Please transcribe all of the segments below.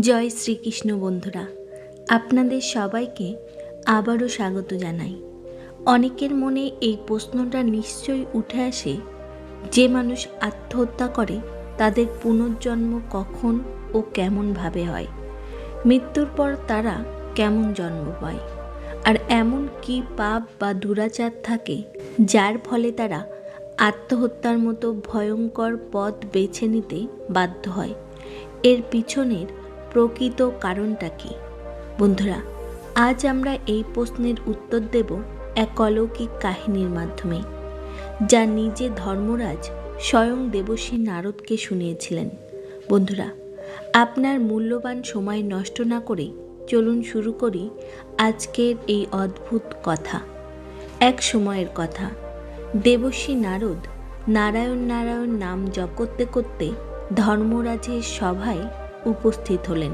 জয় শ্রীকৃষ্ণ বন্ধুরা, আপনাদের সবাইকে আবারও স্বাগত জানাই। অনেকের মনে এই প্রশ্নটা নিশ্চয়ই উঠে আসে, যে মানুষ আত্মহত্যা করে তাদের পুনর্জন্ম কখন ও কেমনভাবে হয়? মৃত্যুর পর তারা কেমন জন্ম পায়? আর এমন কি পাপ বা দুরাচার থাকে, যার ফলে তারা আত্মহত্যার মতো ভয়ঙ্কর পথ বেছে নিতে বাধ্য হয়? এর পিছনের প্রকৃত কারণটা কি? বন্ধুরা, আজ আমরা এই প্রশ্নের উত্তর দেব এক অলৌকিক কাহিনীর মাধ্যমে, যা নিজে ধর্মরাজ স্বয়ং দেবশ্রী নারদকে শুনিয়েছিলেন। বন্ধুরা, আপনার মূল্যবান সময় নষ্ট না করে চলুন শুরু করি আজকের এই অদ্ভুত কথা। এক সময়ের কথা, দেবশ্রী নারদ নারায়ণ নারায়ণ নাম জপ করতে করতে ধর্মরাজের সভায় উপস্থিত হলেন।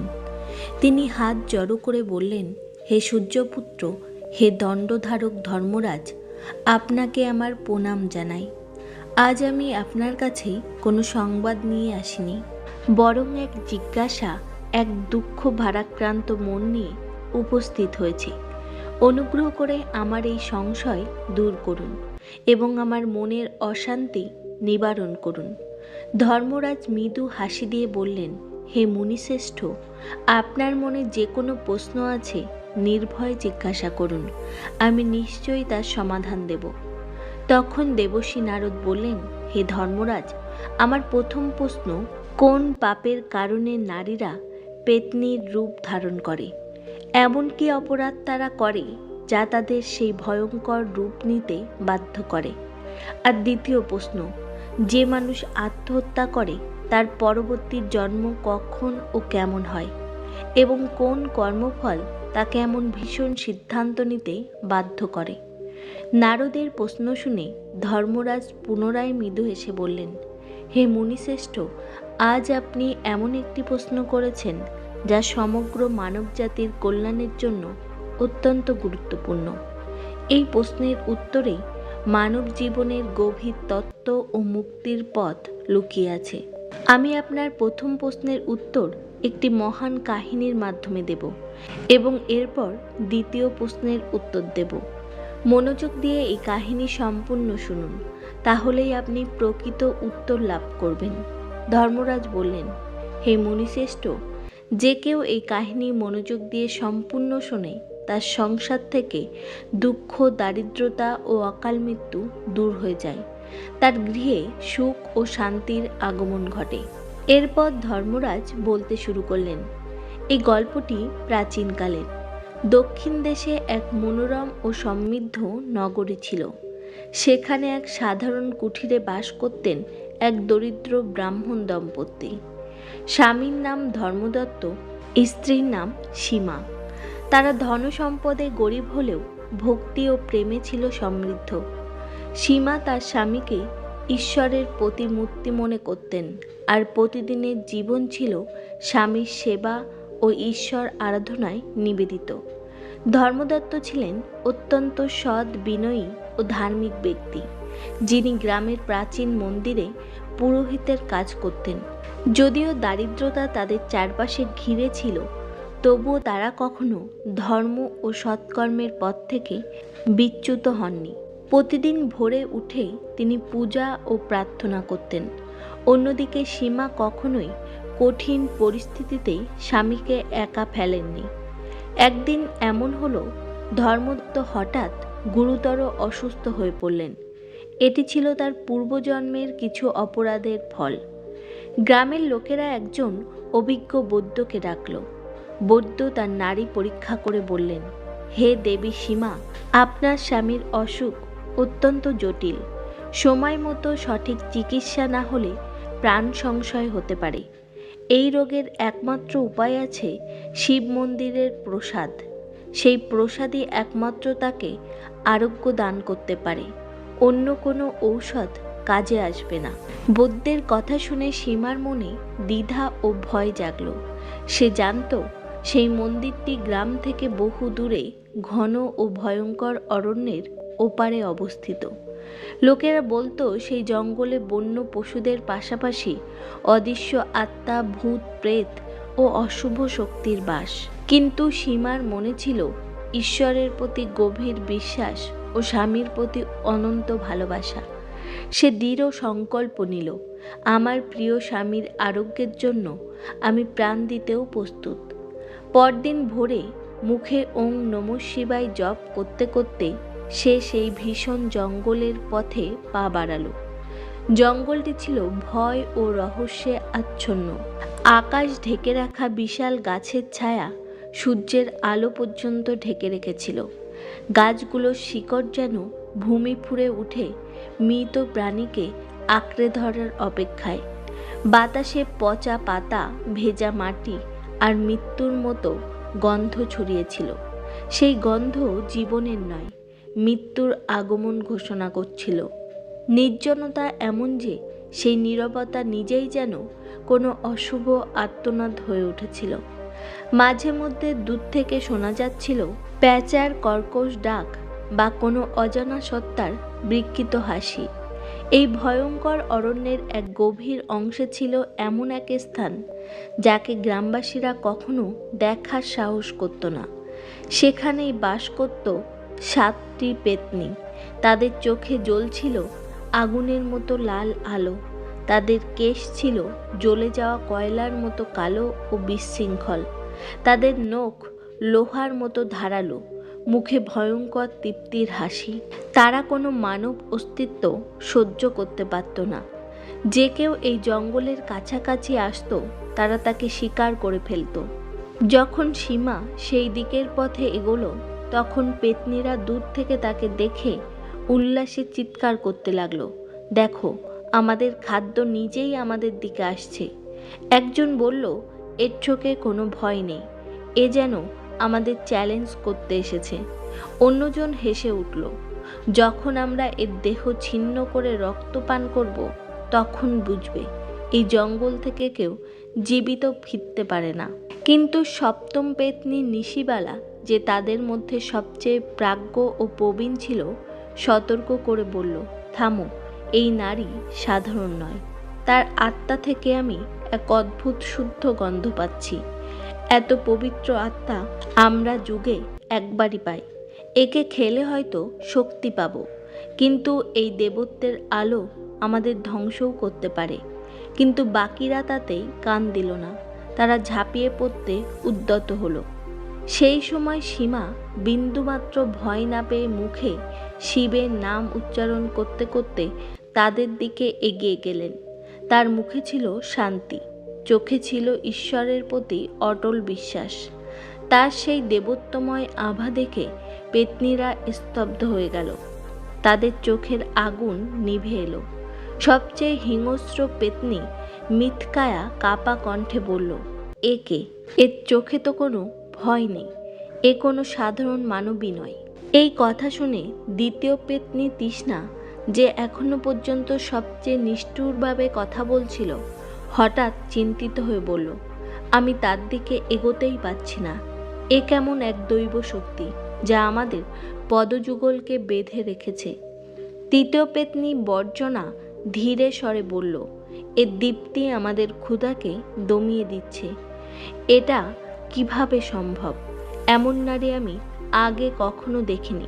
তিনি হাত জড়ো করে বললেন, হে সূর্যপুত্র, হে দণ্ডধারক ধর্মরাজ, আপনাকে আমার প্রণাম জানাই। আজ আমি আপনার কাছে কোনো সংবাদ নিয়ে আসিনি। বরং এক জিজ্ঞাসা, এক দুঃখ ভারাক্রান্ত মন নিয়ে উপস্থিত হয়েছি। অনুগ্রহ করে আমার এই সংশয় দূর করুন এবং আমার মনের অশান্তি নিবারণ করুন। ধর্মরাজ মৃদু হাসি দিয়ে বললেন হে মুনিশ্রেষ্ঠ, আপনার মনে যে কোনো প্রশ্ন আছে, নির্ভয় জিজ্ঞাসা করুন, আমি নিশ্চয়ই তার সমাধান দেব। তখন দেবশ্রী নারদ বললেন, হে ধর্মরাজ, আমার প্রথম প্রশ্ন, কোন পাপের কারণে নারীরা পেতনির রূপ ধারণ করে? এমন কি অপরাধ তারা করে, যা তাদের সেই ভয়ঙ্কর রূপ নিতে বাধ্য করে? আর দ্বিতীয় প্রশ্ন, যে মানুষ আত্মহত্যা করে তার পরবর্তী জন্ম কখন ও কেমন হয়? এবং কোন কর্মফল তাকে এমন ভীষণ সিদ্ধান্ত নিতে বাধ্য করে? নারদের প্রশ্ন শুনে ধর্মরাজ পুনরায় মৃদু হেসে বললেন, হে মুনিশ্রেষ্ঠ, আজ আপনি এমন একটি প্রশ্ন করেছেন যা সমগ্র মানবজাতির কল্যাণের জন্য অত্যন্ত গুরুত্বপূর্ণ। এই প্রশ্নের উত্তরে মানব জীবনের গভীর তত্ত্ব ও মুক্তির পথ লুকিয়ে আছে। আমি আপনার প্রথম প্রশ্নের উত্তর একটি মহান কাহিনীর মাধ্যমে দেব এবং এরপর দ্বিতীয় প্রশ্নের উত্তর দেব। মনোযোগ দিয়ে এই কাহিনী সম্পূর্ণ শুনুন, তাহলেই আপনি প্রকৃত উত্তর লাভ করবেন। ধর্মরাজ বললেন, হে মুনিশ্রেষ্ঠ, যে কেউ এই কাহিনী মনোযোগ দিয়ে সম্পূর্ণ শোনে, তার সংসার থেকে দুঃখ, দারিদ্রতা ও অকাল মৃত্যু দূর হয়ে যায়। তার গৃহে সুখ ও শান্তির আগমন ঘটে। এরপর ধর্মরাজ বলতে শুরু করলেন, এই গল্পটি প্রাচীনকালের। দক্ষিণ দেশে এক মনোরম ও সমৃদ্ধ নগরী ছিল। সেখানে এক সাধারণ কুঠিরে বাস করতেন এক দরিদ্র ব্রাহ্মণ দম্পতি। স্বামীর নাম ধর্মদত্ত, স্ত্রীর নাম সীমা। তারা ধনসম্পদে গরিব হলেও ভক্তি ও প্রেমে ছিল সমৃদ্ধ। সীমা তার স্বামীকে ঈশ্বরের প্রতিমূর্তি মনে করতেন আর প্রতিদিনের জীবন ছিল স্বামীর সেবা ও ঈশ্বর আরাধনায় নিবেদিত। ধর্মদত্ত ছিলেন অত্যন্ত সৎ বিনয়ী ও ধার্মিক ব্যক্তি, যিনি গ্রামের প্রাচীন মন্দিরে পুরোহিতের কাজ করতেন। যদিও দারিদ্রতা তাদের চারপাশে ঘিরে ছিল, তবুও তারা কখনো ধর্ম ও সৎকর্মের পথ থেকে বিচ্যুত হননি। প্রতিদিন ভোরে উঠে তিনি পূজা ও প্রার্থনা করতেন। অন্যদিকে সীমা কখনোই কঠিন পরিস্থিতিতে স্বামীকে একা ফেলেননি। একদিন এমন হলো ধর্মদত্ত হঠাৎ গুরুতর অসুস্থ হয়ে পড়লেন। এটি ছিল তার পূর্বজন্মের কিছু অপরাধের ফল। গ্রামের লোকেরা একজন অভিজ্ঞ বৈদ্যকে ডাকল। বৈদ্য তার নারী পরীক্ষা করে বললেন, হে দেবী সীমা, আপনার স্বামীর অসুখ অত্যন্ত জটিল। সময় মতো সঠিক চিকিৎসা না হলে প্রাণ সংশয় হতে পারে। এই রোগের একমাত্র উপায় আছে শিব মন্দিরের প্রসাদ। সেই প্রসাদই একমাত্র তাকে আরোগ্য দান করতে পারে। অন্য কোনো ঔষধ কাজে আসবে না। বৌদ্ধের কথা শুনে সীমার মনে দ্বিধা ও ভয় জাগল। সে জানত সেই মন্দিরটি গ্রাম থেকে বহু দূরে ঘন ও ভয়ঙ্কর অরণ্যের ওপারে অবস্থিত। লোকেরা বলতো, সেই জঙ্গলে বন্য পশুদের পাশাপাশি অদৃশ্য আত্মা, ভূত, প্রেত ও অশুভ শক্তির বাস। কিন্তু সীমার মনে ছিল, ঈশ্বরের প্রতি গভীর বিশ্বাস ও স্বামীর প্রতি অনন্ত ভালোবাসা। সে দৃঢ় সংকল্প নিল, আমার প্রিয় স্বামীর আরোগ্যের জন্য আমি প্রাণ দিতেও প্রস্তুত। পরদিন ভোরে মুখে ওং নম শিবায় জপ করতে করতে সে সেই ভীষণ জঙ্গলের পথে পা বাড়ালো। জঙ্গলটি ছিল ভয় ও রহস্যে আচ্ছন্ন। আকাশ ঢেকে রাখা বিশাল গাছের ছায়া সূর্যের আলো পর্যন্ত ঢেকে রেখেছিল। গাছগুলোর শিকড় যেন ভূমি ফুঁড়ে উঠে মৃত প্রাণীকে আঁকড়ে ধরার অপেক্ষায়। বাতাসে পচা পাতা, ভেজা মাটি আর মৃত্যুর মতো গন্ধ ছড়িয়েছিল। সেই গন্ধ জীবনের নয় মৃত্যুর আগমন ঘোষণা করছিল। নির্জনতা এমন যে, সেই নীরবতা নিজেই যেন কোনো অশুভ আত্মনাদ হয়ে উঠেছিল। মাঝে মধ্যে দূর থেকে শোনা যাচ্ছিল, প্যাঁচার কর্কশ ডাক বা কোনো অজানা সত্তার বিকৃত হাসি। এই ভয়ঙ্কর অরণ্যের এক গভীর অংশে ছিল এমন এক স্থান, যাকে গ্রামবাসীরা কখনো দেখার সাহস করত না। সেখানেই বাস করত সাতটি পেতনি। তাদের চোখে জ্বলছিল আগুনের মতো লাল আলো। তাদের কেশ ছিল জ্বলে যাওয়া কয়লার মতো কালো ও বিশৃঙ্খল। তাদের নখ লোহার মতো ধারালো, মুখে ভয়ঙ্কর তৃপ্তির হাসি। তারা কোনো মানব অস্তিত্ব সহ্য করতে পারত না। যে কেউ এই জঙ্গলের কাছাকাছি আসতো, তারা তাকে শিকার করে ফেলত। যখন সীমা সেই দিকের পথে এগোলো তখন পেতনিরা দূর থেকে তাকে দেখে উল্লাসে চিৎকার করতে লাগল। দেখো, আমাদের খাদ্য নিজেই আমাদের দিকে আসছে। একজন বলল, এর চোখে কোনো ভয় নেই। এ যেন আমাদের চ্যালেঞ্জ করতে এসেছে। অন্যজন হেসে উঠল, যখন আমরা এর দেহ ছিন্ন করে রক্ত পান করব, তখন বুঝবে, এই জঙ্গল থেকে কেউ জীবিত ফিরতে পারে না। কিন্তু সপ্তম পেতনি নিশিবালা যে তাদের মধ্যে সবচেয়ে প্রাজ্ঞ ও প্রবীণ ছিল, সতর্ক করে বলল, থামো, এই নারী সাধারণ নয়। তার আত্মা থেকে আমি এক অদ্ভুত শুদ্ধ গন্ধ পাচ্ছি। এত পবিত্র আত্মা আমরা যুগে একবারই পাই। একে খেলে হয়তো শক্তি পাব, কিন্তু এই দেবত্বের আলো আমাদের ধ্বংসও করতে পারে। কিন্তু বাকিরা তাতেই কান দিল না। তারা ঝাঁপিয়ে পড়তে উদ্যত হলো। সেই সময় সীমা বিন্দুমাত্র ভয় না পেয়ে মুখে শিবের নাম উচ্চারণ করতে করতে তাদের দিকে এগিয়ে গেলেন। তার মুখে ছিল শান্তি, চোখে ছিল ঈশ্বরের প্রতি অটল বিশ্বাস। তার সেই দেবত্বময় আভা দেখে পেতনিরা স্তব্ধ হয়ে গেল। তাদের চোখের আগুন নিভে এলো। সবচেয়ে হিংস্র পেতনি মিথকায়া কাপা কণ্ঠে বলল একে এর চোখে তো কোনো ভয় নেই। এ কোনো সাধারণ মানবী নয়। এই কথা শুনে দ্বিতীয় পেতনি তৃষ্ণা, যে এখনও পর্যন্ত সবচেয়ে নিষ্ঠুরভাবে কথা বলছিল, হঠাৎ চিন্তিত হয়ে বলল, আমি তার দিকে এগোতেই পাচ্ছি না। এ কেমন এক দৈব শক্তি, যা আমাদের পদযুগলকে বেঁধে রেখেছে? তৃতীয় পেতনি বর্জনা ধীরে স্বরে বলল এর দীপ্তি আমাদের ক্ষুধাকে দমিয়ে দিচ্ছে। এটা কীভাবে সম্ভব? এমন নারী আমি আগে কখনো দেখিনি।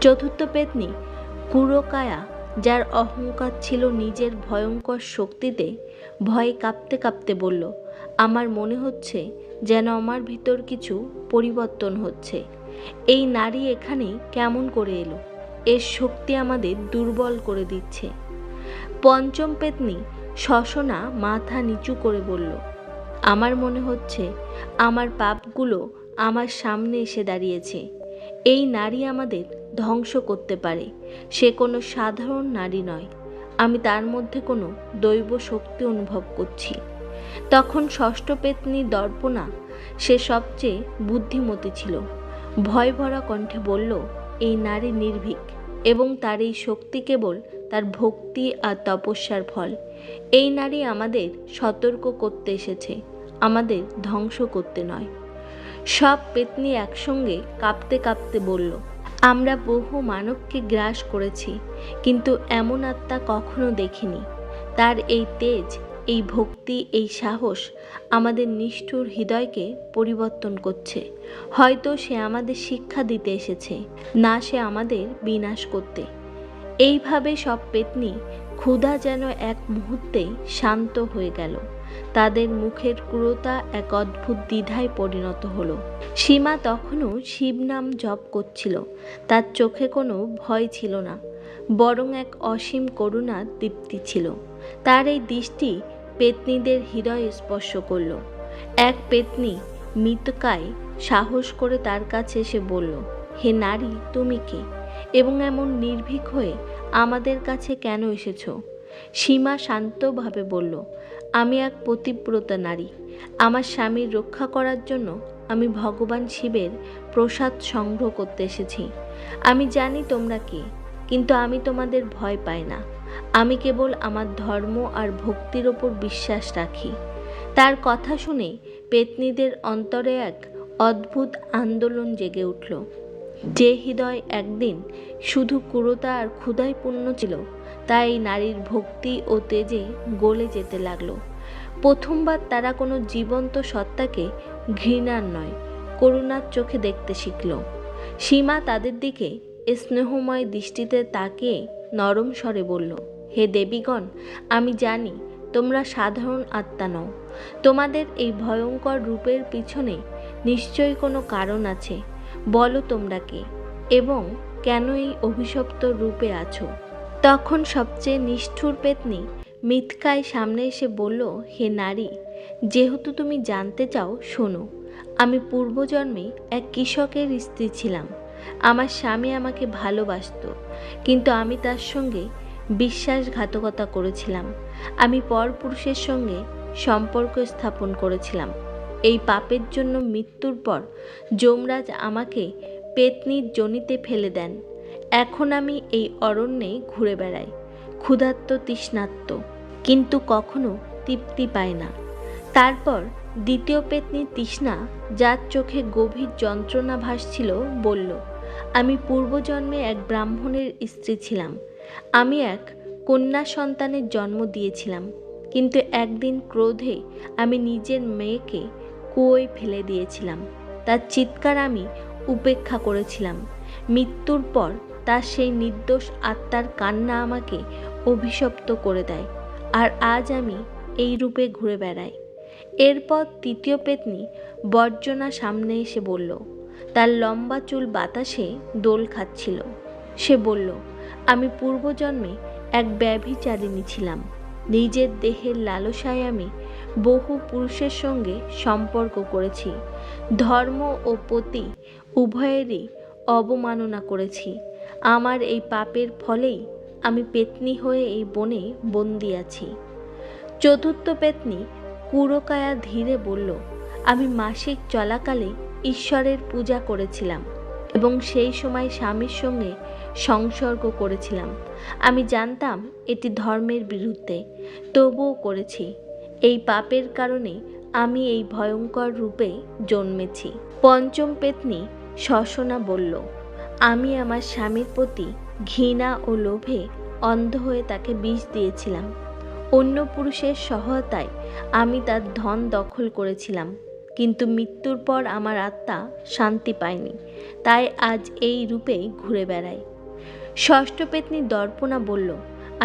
চতুর্থ পেতনি, কুরকায়া, যার অহংকার ছিল নিজের ভয়ঙ্কর শক্তিতে, ভয়ে কাঁপতে কাঁপতে বলল, আমার মনে হচ্ছে যেন আমার ভিতর কিছু পরিবর্তন হচ্ছে। এই নারী এখানে কেমন করে এলো? এর শক্তি আমাদের দুর্বল করে দিচ্ছে। পঞ্চম পেতনি, শশনা মাথা নিচু করে বলল আমার মনে হচ্ছে আমার পাপগুলো আমার সামনে এসে দাঁড়িয়েছে। এই নারী আমাদের ধ্বংস করতে পারে। সে কোনো সাধারণ নারী নয়। আমি তার মধ্যে কোনো দৈব শক্তি অনুভব করছি। তখন ষষ্ঠ পেতনি দর্পণা সে সবচেয়ে বুদ্ধিমতী ছিল। ভয় ভরা কণ্ঠে বলল, এই নারী নির্ভীক এবং তার এই শক্তি কেবল তার ভক্তি আর তপস্যার ফল। এই নারী আমাদের সতর্ক করতে এসেছে, আমাদের ধ্বংস করতে নয়। সব পেতনি একসঙ্গে কাঁপতে কাঁপতে বলল, আমরা বহু মানবকে গ্রাস করেছি, কিন্তু এমন আত্মা কখনো দেখিনি। তার এই তেজ, এই ভক্তি, এই সাহস আমাদের নিষ্ঠুর হৃদয়কে পরিবর্তন করছে। হয়তো সে আমাদের শিক্ষা দিতে এসেছে, না সে আমাদের বিনাশ করতে। এইভাবে সব পেতনি ক্ষুধা যেন এক মুহূর্তে শান্ত হয়ে গেল। তাদের মুখের ক্রূরতা এক অদ্ভুত দ্বিধায় পরিণত হলো। সীমা তখনও শিব নাম জপ করছিল। তার চোখে কোনো ভয় ছিল না, বরং এক অসীম করুণার দীপ্তি ছিল। তার এই দৃষ্টি পেতনিদের হৃদয় স্পর্শ করল। এক পেতনি মৃতকায় সাহস করে তার কাছে এসে বলল, হে নারী, তুমি কে? এবং এমন নির্ভীক হয়ে আমাদের কাছে কেন এসেছ? সীমা শান্তভাবে বলল, আমি এক পতিব্রতা নারী। আমার স্বামীর রক্ষা করার জন্য আমি ভগবান শিবের প্রসাদ সংগ্রহ করতে এসেছি। আমি জানি তোমরা কে, কিন্তু আমি তোমাদের ভয় পাই না। আমি কেবল আমার ধর্ম আর ভক্তির ওপর বিশ্বাস রাখি। তার কথা শুনে পেতনিদের অন্তরে এক অদ্ভুত আন্দোলন জেগে উঠল। যে হৃদয় একদিন শুধু ক্রূরতা আর ক্ষুধায় পূর্ণ ছিল, তাই নারীর ভক্তি ও তেজে গলে যেতে লাগল। প্রথমবার তারা কোনো জীবন্ত সত্তাকে ঘৃণার নয়, করুণার চোখে দেখতে শিখল। সীমা তাদের দিকে স্নেহময় দৃষ্টিতে তাকিয়ে নরম স্বরে বলল, হে দেবীগণ, আমি জানি তোমরা সাধারণ আত্মা নও। তোমাদের এই ভয়ঙ্কর রূপের পিছনে নিশ্চয়ই কোনো কারণ আছে। বলো তোমরা কে এবং কেন এই অভিশপ্ত রূপে আছো? তখন সবচেয়ে নিষ্ঠুর পেতনি মিথকায় সামনে এসে বলল, হে নারী, যেহেতু তুমি জানতে চাও, শোনো, আমি পূর্বজন্মে এক কৃষকের স্ত্রী ছিলাম। আমার স্বামী আমাকে ভালোবাসত, কিন্তু আমি তার সঙ্গে বিশ্বাসঘাতকতা করেছিলাম। আমি পরপুরুষের সঙ্গে সম্পর্ক স্থাপন করেছিলাম। এই পাপের জন্য মৃত্যুর পর যমরাজ আমাকে পেতনির জনিতে ফেলে দেন। এখন আমি এই অরণ্যে ঘুরে বেড়াই, ক্ষুধার্ত তৃষ্ণাত্ম কিন্তু কখনো তৃপ্তি পায় না। তারপর দ্বিতীয় পেতনি তৃষ্ণা যার চোখে গভীর যন্ত্রণা ভাসছিল বলল, আমি পূর্বজন্মে এক ব্রাহ্মণের স্ত্রী ছিলাম। আমি এক কন্যা সন্তানের জন্ম দিয়েছিলাম। কিন্তু একদিন ক্রোধে আমি নিজের মেয়েকে কুয়োয় ফেলে দিয়েছিলাম। তার চিৎকার আমি উপেক্ষা করেছিলাম। মৃত্যুর পর তার সেই নির্দোষ আত্মার কান্না আমাকে অভিশপ্ত করে দেয় আর আজ আমি এই রূপে ঘুরে বেড়াই। এরপর তৃতীয় পেতনি বর্জনা সামনে এসে বলল, তার লম্বা চুল বাতাসে দোল খাচ্ছিল। সে বলল, আমি পূর্বজন্মে এক ব্যভিচারিণী ছিলাম। নিজের দেহের লালসায় আমি বহু পুরুষের সঙ্গে সম্পর্ক করেছি। ধর্ম ও পতি উভয়েরই অবমাননা করেছি। আমার এই পাপের ফলেই আমি পেতনি হয়ে এই বনে বন্দি আছি। চতুর্থ পেতনি কুরকায়া ধীরে বলল, আমি মাসিক চলাকালে ঈশ্বরের পূজা করেছিলাম এবং সেই সময় স্বামীর সঙ্গে সংসর্গ করেছিলাম। আমি জানতাম এটি ধর্মের বিরুদ্ধে, তবুও করেছি। এই পাপের কারণে আমি এই ভয়ঙ্কর রূপে জন্মেছি। পঞ্চম পেতনি শশনা বলল, আমি আমার স্বামীর প্রতি ঘৃণা ও লোভে অন্ধ হয়ে তাকে বিষ দিয়েছিলাম। অন্য পুরুষের সহায়তায় আমি তার ধন দখল করেছিলাম, কিন্তু মৃত্যুর পর আমার আত্মা শান্তি পায়নি, তাই আজ এই রূপেই ঘুরে বেড়াই। ষষ্ঠ পেতনি দর্পণা বলল,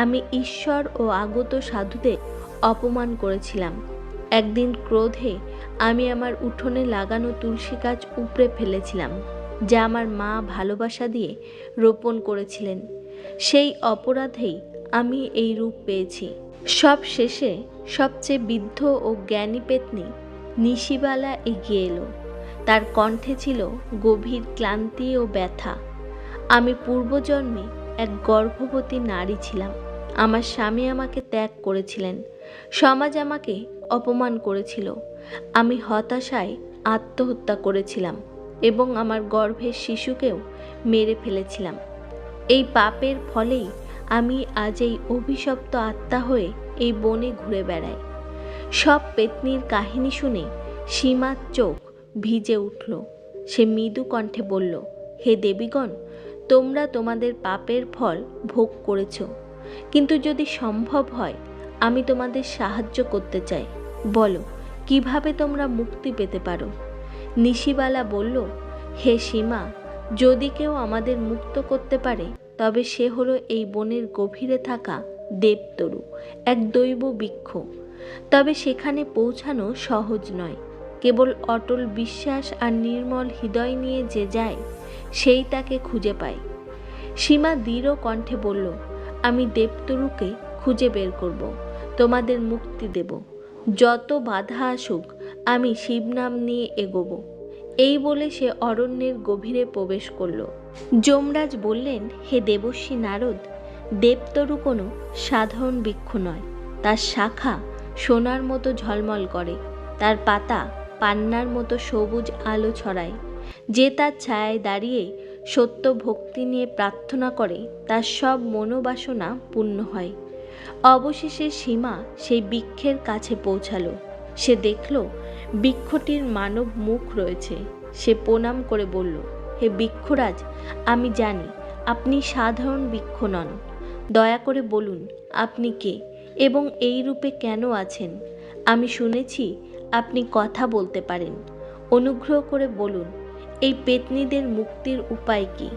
আমি ঈশ্বর ও আগত সাধুদের অপমান করেছিলাম। একদিন ক্রোধে আমি আমার উঠোনে লাগানো তুলসী গাছ উপড়ে ফেলেছিলাম, যা আমার মা ভালোবাসা দিয়ে রোপণ করেছিলেন। সেই অপরাধেই আমি এই রূপ পেয়েছি। সব শেষে সবচেয়ে বৃদ্ধ ও জ্ঞানী পেতনি নিশিবালা এগিয়ে এলো। তার কণ্ঠে ছিল গভীর ক্লান্তি ও ব্যথা। আমি পূর্বজন্মে এক গর্ভবতী নারী ছিলাম। আমার স্বামী আমাকে ত্যাগ করেছিলেন। সমাজ আমাকে অপমান করেছিল। আমি হতাশায় আত্মহত্যা করেছিলাম এবং আমার গর্ভের শিশুকেও মেরে ফেলেছিলাম। এই পাপের ফলেই আমি আজ এই অভিশপ্ত আত্মা হয়ে এই বনে ঘুরে বেড়াই। সব পেতনির কাহিনী শুনে সীমার চোখ ভিজে উঠল। সে মৃদু কণ্ঠে বলল, হে দেবীগণ, তোমরা তোমাদের পাপের ফল ভোগ করেছ। কিন্তু যদি সম্ভব হয় আমি তোমাদের সাহায্য করতে চাই। বলো, কীভাবে তোমরা মুক্তি পেতে পারো? নিশিবালা বলল, হে সীমা, যদি কেউ আমাদের মুক্ত করতে পারে, তবে সে হলো এই বনের গভীরে থাকা দেবতরু এক দৈব বৃক্ষ। তবে সেখানে পৌঁছানো সহজ নয়। কেবল অটল বিশ্বাস আর নির্মল হৃদয় নিয়ে যে যায়, সেই তাকে খুঁজে পায়। সীমা দৃঢ় কণ্ঠে বলল, আমি দেবতরুকে খুঁজে বের করব। তোমাদের মুক্তি দেব। যত বাধা আসুক, আমি শিবনাম নিয়ে এগোবো। এই বলে সে অরণ্যের গভীরে প্রবেশ করল। যমরাজ বললেন, হে দেবশ্রী নারদ দেবতরু কোনো সাধারণ বৃক্ষ নয়। তার শাখা সোনার মতো ঝলমল করে, তার পাতা পান্নার মতো সবুজ আলো ছড়ায়। যে তার ছায়ায় দাঁড়িয়ে সত্য ভক্তি নিয়ে প্রার্থনা করে, তার সব মনোবাসনা পূর্ণ হয়। অবশেষে সীমা সেই বৃক্ষের কাছে পৌঁছালো। সে দেখল বৃক্ষটির মানব মুখ রয়েছে। সে প্রণাম করে বলল, হে বৃক্ষরাজ, আমি জানি আপনি সাধারণ বৃক্ষ নন। দয়া করে বলুন, আপনি কে এবং এই রূপে কেন আছেন? আমি শুনেছি আপনি কথা বলতে পারেন। অনুগ্রহ করে বলুন, এই পেতনিদের মুক্তির উপায় কি?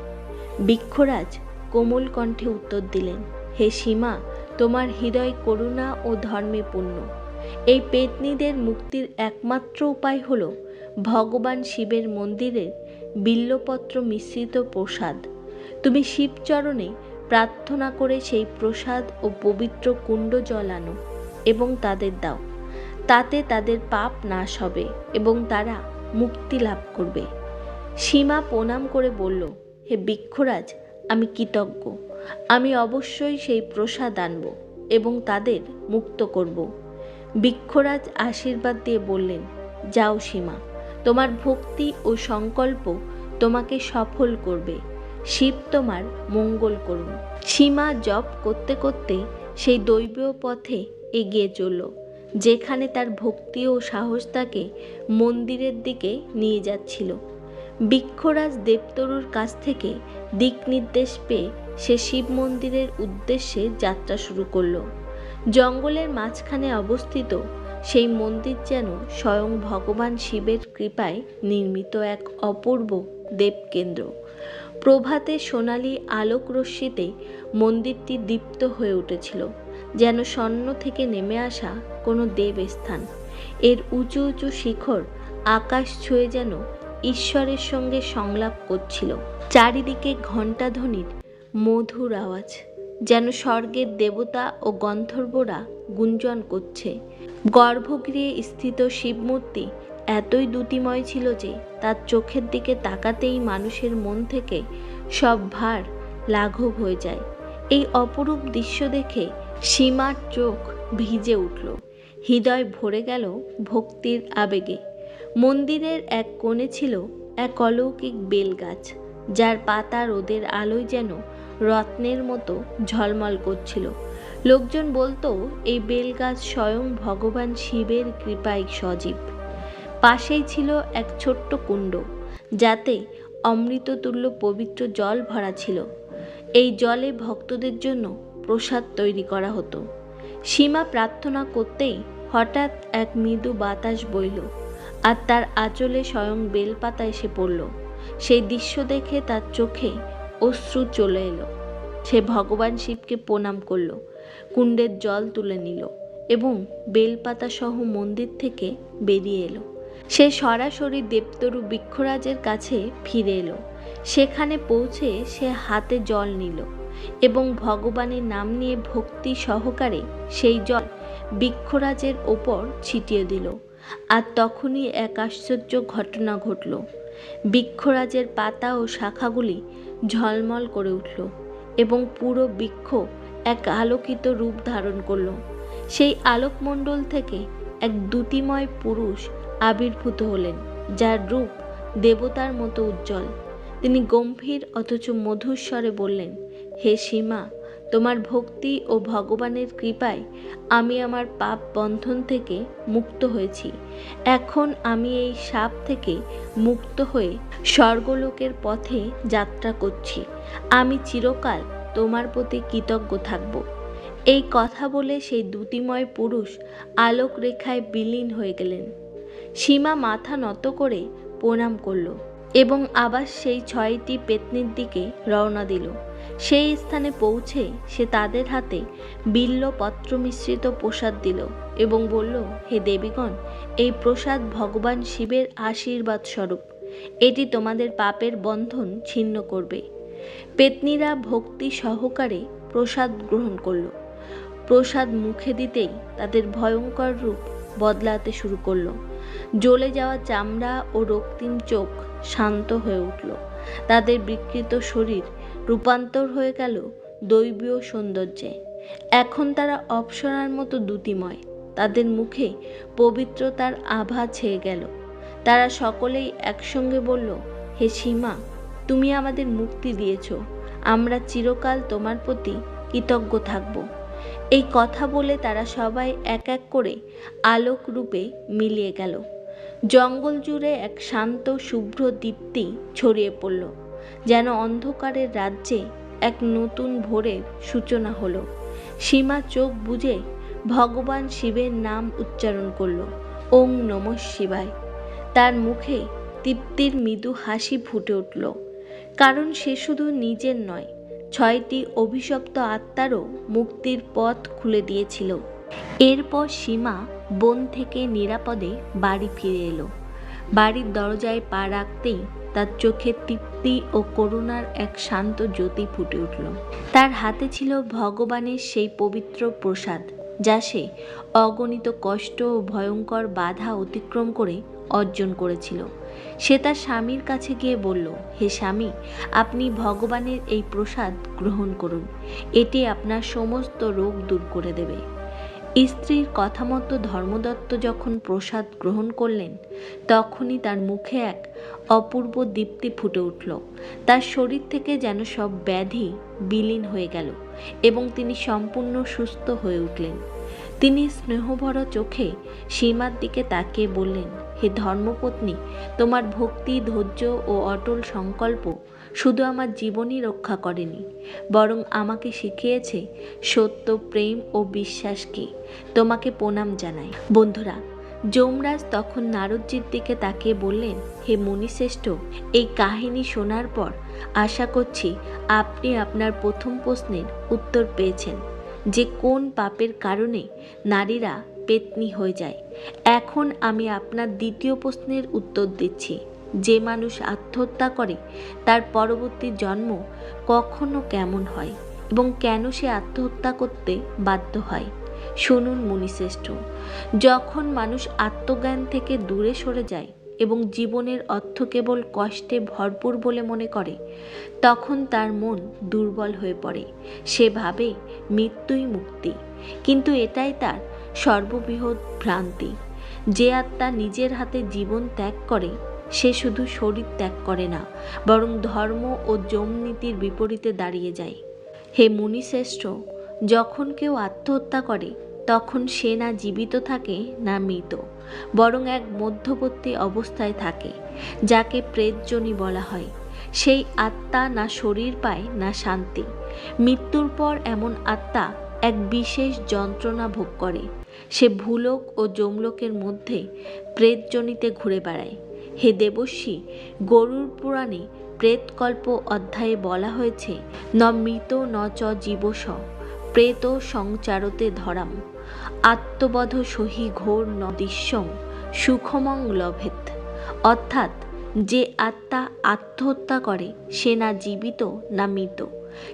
বৃক্ষরাজ কোমল কণ্ঠে উত্তর দিলেন, হে সীমা তোমার হৃদয় করুণা ও ধর্মে পূর্ণ। এই পেতনিদের মুক্তির একমাত্র উপায় হল ভগবান শিবের মন্দিরের বিল্লপত্র মিশ্রিত প্রসাদ। তুমি শিবচরণে প্রার্থনা করে সেই প্রসাদ ও পবিত্র কুণ্ড জল আনো এবং তাদের দাও। তাতে তাদের পাপ নাশ হবে এবং তারা মুক্তি লাভ করবে। সীমা প্রণাম করে বলল, হে বৃক্ষরাজ, আমি কৃতজ্ঞ। আমি অবশ্যই সেই প্রসাদ আনব এবং তাদের মুক্ত করব। বৃক্ষরাজ আশীর্বাদ দিয়ে বললেন, যাও সীমা, তোমার ভক্তি ও সংকল্প তোমাকে সফল করবে। শিব তোমার মঙ্গল করুন। সীমা জপ করতে করতে সেই দৈবীয় পথে এগিয়ে চলল, যেখানে তার ভক্তি ও সাহস তাকে মন্দিরের দিকে নিয়ে যাচ্ছিল। বৃক্ষরাজ দেবতরুর কাছ থেকে দিক নির্দেশ পেয়ে সে শিব মন্দিরের উদ্দেশ্যে যাত্রা শুরু করল। জঙ্গলের মাঝখানে অবস্থিত সেই মন্দির যেন স্বয়ং ভগবান শিবের কৃপায় নির্মিত এক অপূর্ব দেবকেন্দ্র। প্রভাতে সোনালি আলোক রশ্মিতে মন্দিরটি দীপ্ত হয়ে উঠেছিল, যেন স্বর্ণ থেকে নেমে আসা কোনো দেবস্থান। এর উঁচু উঁচু শিখর আকাশ ছুঁয়ে যেন ঈশ্বরের সঙ্গে সংলাপ করছিল। চারিদিকে ঘণ্টাধ্বনির মধুর আওয়াজ, যেন স্বর্গের দেবতা ও গন্ধর্বরা গুঞ্জন করছে। গর্ভগৃহে স্থিত শিবমূর্তি এতই দ্যুতিময় ছিল যে, তার চোখের দিকে তাকাতেই মানুষের মন থেকে সব ভার লাঘব হয়ে যায়। এই অপরূপ দৃশ্য দেখে সীমার চোখ ভিজে উঠল। হৃদয় ভরে গেল ভক্তির আবেগে। মন্দিরের এক কোণে ছিল এক অলৌকিক বেলগাছ, যার পাতা রোদের আলোয় যেন রত্নের মতো ঝলমল করছিল। লোকজন বলতো, এই বেলগাছ স্বয়ং ভগবান শিবের কৃপায় সজীব। পাশেই ছিল এক ছোট্ট কুণ্ড, যাতে অমৃততুল্য পবিত্র জল ভরা ছিল। এই জলে ভক্তদের জন্য প্রসাদ তৈরি করা হতো। সীমা প্রার্থনা করতেই হঠাৎ এক মৃদু বাতাস বইল আর তার আঁচলে স্বয়ং বেলপাতা এসে পড়ল। সেই দৃশ্য দেখে তার চোখে অশ্রু চলে এলো। সে ভগবান শিবকে প্রণাম করল, কুণ্ডের জল তুলে নিল এবং বেলপাতা সহ মন্দির থেকে বেরিয়ে এলো। সে সরাসরি দেবতরু বৃক্ষরাজের কাছে ফিরে এলো। সেখানে পৌঁছে সে হাতে জল নিল এবং ভগবানের নাম নিয়ে ভক্তি সহকারে সেই জল বৃক্ষরাজের ওপর ছিটিয়ে দিল আর তখনই এক আশ্চর্য ঘটনা ঘটল। বৃক্ষরাজের পাতা ও শাখাগুলি ঝলমল করে উঠল এবং পুরো বৃক্ষ এক আলোকিত রূপ ধারণ করল। সেই আলোকমণ্ডল থেকে এক দ্যুতিময় পুরুষ আবির্ভূত হলেন, যার রূপ দেবতার মতো উজ্জ্বল। তিনি গম্ভীর অথচ মধুর স্বরে বললেন, হে সীমা তোমার ভক্তি ও ভগবানের কৃপায় আমি আমার পাপ বন্ধন থেকে মুক্ত হয়েছি। এখন আমি এই সাপ থেকে মুক্ত হয়ে স্বর্গলোকের পথে যাত্রা করছি। আমি চিরকাল তোমার প্রতি কৃতজ্ঞ থাকব। এই কথা বলে সেই দ্যুতিময় পুরুষ আলোক রেখায় বিলীন হয়ে গেলেন। সীমা মাথা নত করে প্রণাম করল এবং আবার সেই ছয়টি পেতনির দিকে রওনা দিল। সেই স্থানে পৌঁছে সে তাদের হাতে বিল্ল পত্র মিশ্রিত প্রসাদ দিল এবং বলল, হে দেবীগণ, এই প্রসাদ ভগবান শিবের আশীর্বাদ স্বরূপ। এটি তোমাদের পাপের বন্ধন ছিন্ন করবে। পেতনিরা ভক্তি সহকারে প্রসাদ গ্রহণ করল। প্রসাদ মুখে দিতেই তাদের ভয়ঙ্কর রূপ বদলাতে শুরু করল। জ্বলে যাওয়া চামড়া ও রক্তিম চোখ শান্ত হয়ে উঠল। তাদের বিকৃত শরীর রূপান্তর হয়ে গেল দৈবীয় সৌন্দর্যে। এখন তারা অপসরার মতো দ্যুতিময়। তাদের মুখে পবিত্রতার আভা ছেয়ে গেল। তারা সকলেই একসঙ্গে বলল, হে সীমা, তুমি আমাদের মুক্তি দিয়েছ। আমরা চিরকাল তোমার প্রতি কৃতজ্ঞ থাকব। এই কথা বলে তারা সবাই এক এক করে আলোক রূপে মিলিয়ে গেল। জঙ্গল জুড়ে এক শান্ত, শুভ্র দীপ্তি ছড়িয়ে পড়ল। যেন অন্ধকারের রাজ্যে এক নতুন ভোরের সূচনা হলো। সীমা চোখ বুঝে ভগবান শিবের নাম উচ্চারণ করল, ওং নম শিবায়। তার মুখে তৃপ্তির মৃদু হাসি ফুটে উঠল। কারণ সে শুধু নিজের নয়, ছয়টি অভিশপ্ত আত্মারও মুক্তির পথ খুলে দিয়েছিল। এরপর সীমা বন থেকে নিরাপদে বাড়ি ফিরে এলো। বাড়ির দরজায় পা রাখতেই তার চোখে তৃপ্তি ও করুণার এক শান্ত জ্যোতি ফুটে উঠল। তার হাতে ছিল ভগবানের সেই পবিত্র প্রসাদ, যা সে অগণিত কষ্ট ও ভয়ঙ্কর বাধা অতিক্রম করে অর্জন করেছিল। সে তার স্বামীর কাছে গিয়ে বলল, হে স্বামী, আপনি ভগবানের এই প্রসাদ গ্রহণ করুন। এটি আপনার সমস্ত রোগ দূর করে দেবে। স্ত্রীর কথা মতো ধর্মদত্ত যখন প্রসাদ গ্রহণ করলেন, তখনই তার মুখে এক অপূর্ব দীপ্তি ফুটে উঠল। তার শরীর থেকে যেন সব ব্যাধি বিলীন হয়ে গেল এবং তিনি সম্পূর্ণ সুস্থ হয়ে উঠলেন। তিনি স্নেহভরা চোখে সীমার দিকে তাকিয়ে বললেন, হে ধর্মপত্নী, তোমার ভক্তি, ধৈর্য ও অটল সংকল্প শুধু আমার জীবনই রক্ষা করেনি, বরং আমাকে শিখিয়েছে সত্য, প্রেম ও বিশ্বাস কি। তোমাকে প্রণাম জানাই। বন্ধুরা, যমরাজ তখন নারদজির দিকে তাকিয়ে বললেন, হে মুনিশ্রেষ্ঠ, এই কাহিনী শোনার পর আশা করছি আপনি আপনার প্রথম প্রশ্নের উত্তর পেয়েছেন, যে কোন পাপের কারণে নারীরা পেতনি হয়ে যায়। এখন আমি আপনার দ্বিতীয় প্রশ্নের উত্তর দিচ্ছি। যে মানুষ আত্মহত্যা করে, তার পরবর্তী জন্ম কখনো কেমন হয় এবং কেন সে আত্মহত্যা করতে বাধ্য হয়? শুনুন মুনিশ্রেষ্ঠ, যখন মানুষ আত্মজ্ঞান থেকে দূরে সরে যায় এবং জীবনের অর্থ কেবল কষ্টে ভরপুর বলে মনে করে, তখন তার মন দুর্বল হয়ে পড়ে। সে ভাবে মৃত্যুই মুক্তি, কিন্তু এটাই তার সর্ববৃহৎ ভ্রান্তি। যে আত্মা নিজের হাতে জীবন ত্যাগ করে সে শুধু শরীর ত্যাগ করে না, বরং ধর্ম ও যমনীতির বিপরীতে দাঁড়িয়ে যায়। হে মুনিশ্রেষ্ঠ, যখন কেউ আত্মহত্যা করে, তখন সে না জীবিত থাকে, না মৃত, বরং এক মধ্যবর্তী অবস্থায় থাকে, যাকে প্রেতজনী বলা হয়। সেই আত্মা না শরীর পায়, না শান্তি। মৃত্যুর পর এমন আত্মা এক বিশেষ যন্ত্রণা ভোগ করে। সে ভূলোক ও যমলোকের মধ্যে প্রেতজনিতে ঘুরে বেড়ায়। হে দেবশ্রী, গরুর পুরাণে প্রেতকল্প অধ্যায়ে বলা হয়েছে, ন মৃত ন চ জীবস, প্রেত সংচারতে ধরাম, আত্মবধ সহি ঘোর নদীশ্বং সুখমং লভেত। অর্থাৎ, যে আত্মা আত্মহত্যা করে, সে না জীবিত, না মৃত।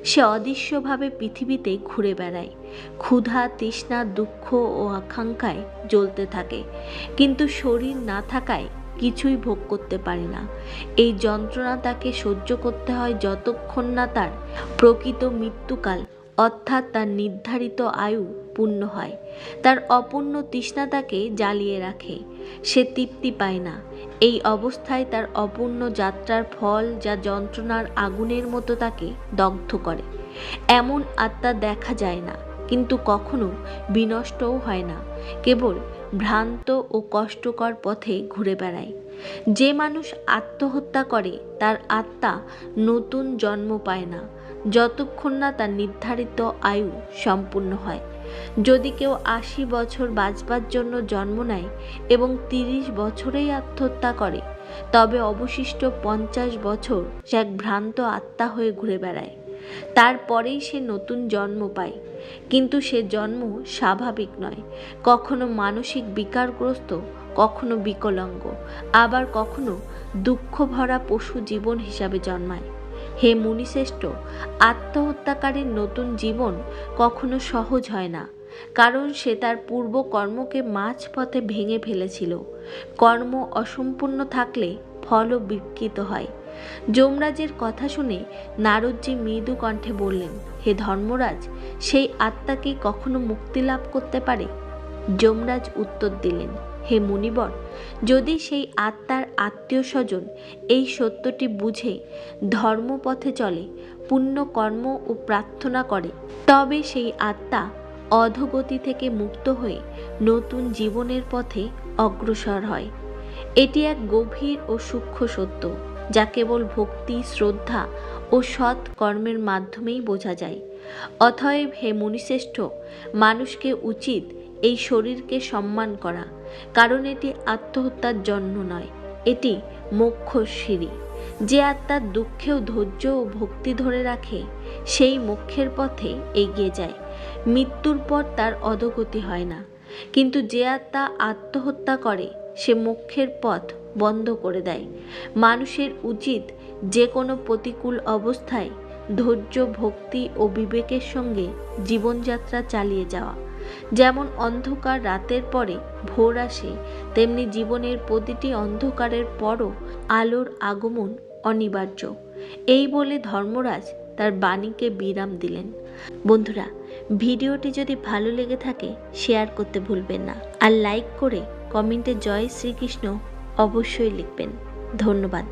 সে অদৃশ্যভাবে পৃথিবীতে ঘুরে বেড়ায়, ক্ষুধা, তৃষ্ণা, দুঃখ ও আকাঙ্ক্ষায় জ্বলতে থাকে। কিন্তু শরীর না থাকায় কিছুই ভোগ করতে পারে না। এই যন্ত্রণা তাকে সহ্য করতে হয় যতক্ষণ না তার প্রকৃত মৃত্যুকাল, অর্থাৎ তার নির্ধারিত আয়ু পূর্ণ হয়। তার অপূর্ণ তৃষ্ণা তাকে জ্বালিয়ে রাখে। সে তৃপ্তি পায় না। এই অবস্থায় তার অপূর্ণ যাত্রার ফল যা যন্ত্রণার আগুনের মতো তাকে দগ্ধ করে। এমন আত্মা দেখা যায় না, কিন্তু কখনো বিনষ্টও হয় না। কেবল ভ্রান্ত ও কষ্টকর পথে ঘুরে বেড়ায়। যে মানুষ আত্মহত্যা করে, তার আত্মা নতুন জন্ম পায় না। যতক্ষণ না তার নির্ধারিত আয়ু সম্পূর্ণ হয়। যদি কেউ আশি বছর বাঁচবার জন্য জন্ম নেয় এবং তিরিশ বছরেই আত্মহত্যা করে, তবে অবশিষ্ট পঞ্চাশ বছর সে এক ভ্রান্ত আত্মা হয়ে ঘুরে বেড়ায়। তারপরেই সে নতুন জন্ম পায়। কিন্তু সে জন্ম স্বাভাবিক নয়। কখনো মানসিক বিকারগ্রস্ত, কখনো বিকলাঙ্গ, আবার কখনো দুঃখ ভরা পশু জীবন হিসাবে জন্মায়। হে মুনিশ্রেষ্ঠ, আত্মহত্যাকারীর নতুন জীবন কখনো সহজ হয় না, কারণ সে তার পূর্ব কর্মকে মাঝপথে ভেঙে ফেলেছিল। কর্ম অসম্পূর্ণ থাকলে ফলও বিকৃত হয়। যমরাজের কথা শুনে নারদজি মৃদু কণ্ঠে বললেন হে ধর্মরাজ, সেই আত্মা কি কখনো মুক্তি লাভ করতে পারে? যমরাজ উত্তর দিলেন, হে মুনিবর, যদি সেই আত্মার আত্মীয় স্বজন এই সত্যটি বুঝে, ধর্মপথে চলে পুণ্য কর্ম ও প্রার্থনা করে, তবে সেই আত্মা অধগতি থেকে মুক্ত হয়ে নতুন জীবনের পথে অগ্রসর হয়। এটি এক গভীর ও সূক্ষ্ম সত্য, যা কেবল ভক্তি, শ্রদ্ধা ও সৎ কর্মের মাধ্যমেই বোঝা যায়। অতএব হে মুনিশ্রেষ্ঠ, মানুষকে উচিত এই শরীরকে সম্মান করা, কারণ এটি আত্মহত্যার জন্য নয়, এটি মোক্ষ সিঁড়ি। যে আত্মার দুঃখেও ধৈর্য ও ভক্তি ধরে রাখে, সেই মোক্ষের পথে এগিয়ে যায়। মৃত্যুর পর তার অধগতি হয় না। কিন্তু যে আত্মা আত্মহত্যা করে, সে মোক্ষের পথ বন্ধ করে দেয়। মানুষের উচিত যে কোনো প্রতিকূল অবস্থায় ধৈর্য, ভক্তি ও বিবেকের সঙ্গে জীবনযাত্রা চালিয়ে যাওয়া। যেমন অন্ধকার রাতের পরে ভোর আসে, তেমনি জীবনের প্রতিটি অন্ধকারের পরও আলোর আগমন অনিবার্য। এই বলে ধর্মরাজ তার বাণীকে বিরাম দিলেন। বন্ধুরা, ভিডিওটি যদি ভালো লেগে থাকে, শেয়ার করতে ভুলবেন না। আর লাইক করে কমেন্টে জয় শ্রীকৃষ্ণ অবশ্যই লিখবেন। ধন্যবাদ।